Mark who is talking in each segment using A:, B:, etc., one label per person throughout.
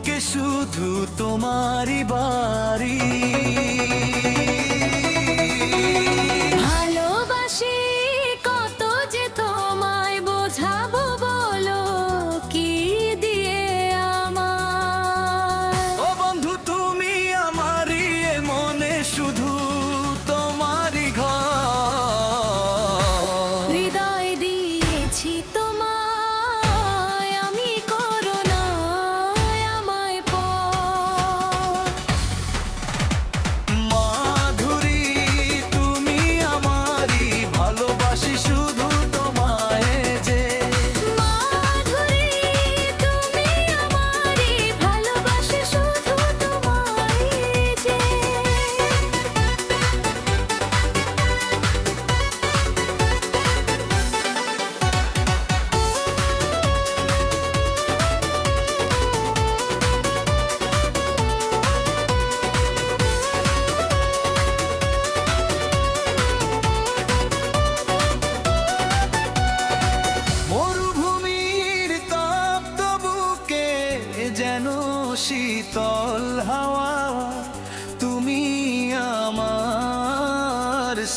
A: বুকে শুধু তোমারই বাড়ি।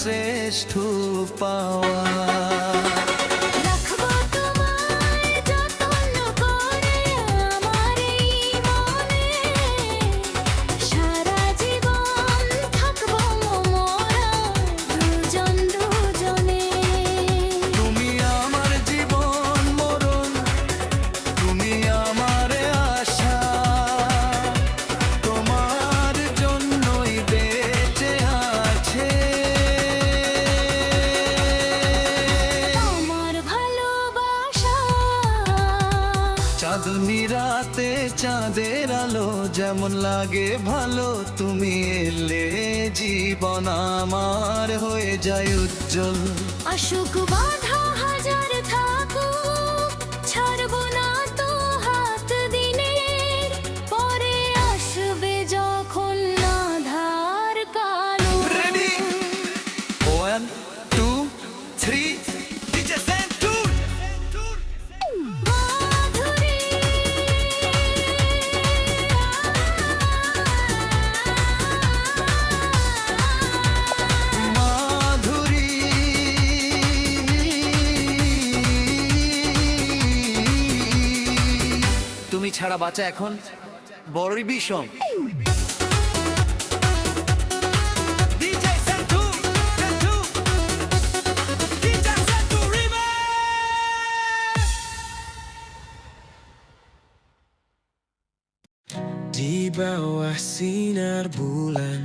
A: শ্রেষ্ঠ পাওয়া। চাঁদের আলো যেমন লাগে ভালো তুমি এলে জীবন আমার হয়ে যায় উজ্জ্বল।
B: অসুখ বাধা হাজার থাকুক ছাড়বো না তো হাত দিনের। পরে আসবে যখন আধার কালো।
A: রেডি ওয়ান টু থ্রি ছাড়া বাঁচা এখন বড়ই বিষম!
C: Di bawah sinar bulan